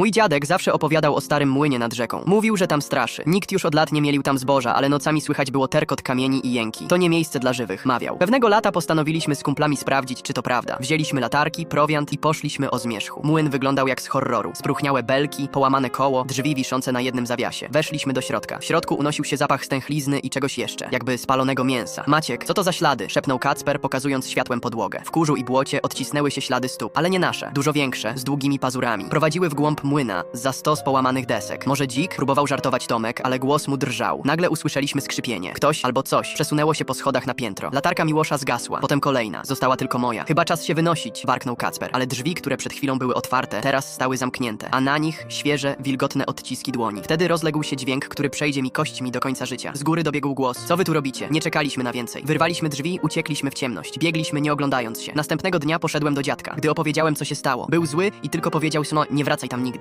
Mój dziadek zawsze opowiadał o starym młynie nad rzeką. Mówił, że tam straszy. Nikt już od lat nie mielił tam zboża, ale nocami słychać było terkot kamieni i jęki. To nie miejsce dla żywych, mawiał. Pewnego lata postanowiliśmy z kumplami sprawdzić, czy to prawda. Wzięliśmy latarki, prowiant i poszliśmy o zmierzchu. Młyn wyglądał jak z horroru. Spróchniałe belki, połamane koło, drzwi wiszące na jednym zawiasie. Weszliśmy do środka. W środku unosił się zapach stęchlizny i czegoś jeszcze, jakby spalonego mięsa. Maciek, co to za ślady? szepnął Kacper, pokazując światłem podłogę. W kurzu i błocie odcisnęły się ślady stóp, ale nie nasze. Dużo większe, z długimi pazurami. Prowadziły w głąb młyna, za stos połamanych desek. Może dzik? Próbował żartować Tomek, ale głos mu drżał. Nagle usłyszeliśmy skrzypienie. Ktoś albo coś przesunęło się po schodach na piętro. Latarka Miłosza zgasła, potem kolejna. Została tylko moja. Chyba czas się wynosić, warknął Kacper. Ale drzwi, które przed chwilą były otwarte, teraz stały zamknięte, a na nich świeże, wilgotne odciski dłoni. Wtedy rozległ się dźwięk, który przejdzie mi kośćmi do końca życia. Z góry dobiegł głos. Co wy tu robicie? Nie czekaliśmy na więcej. Wyrwaliśmy drzwi, uciekliśmy w ciemność. Biegliśmy nie oglądając się. Następnego dnia poszedłem do dziadka. Gdy opowiedziałem, co się stało, był zły i tylko powiedział Sno, nie wracaj tam nigdy.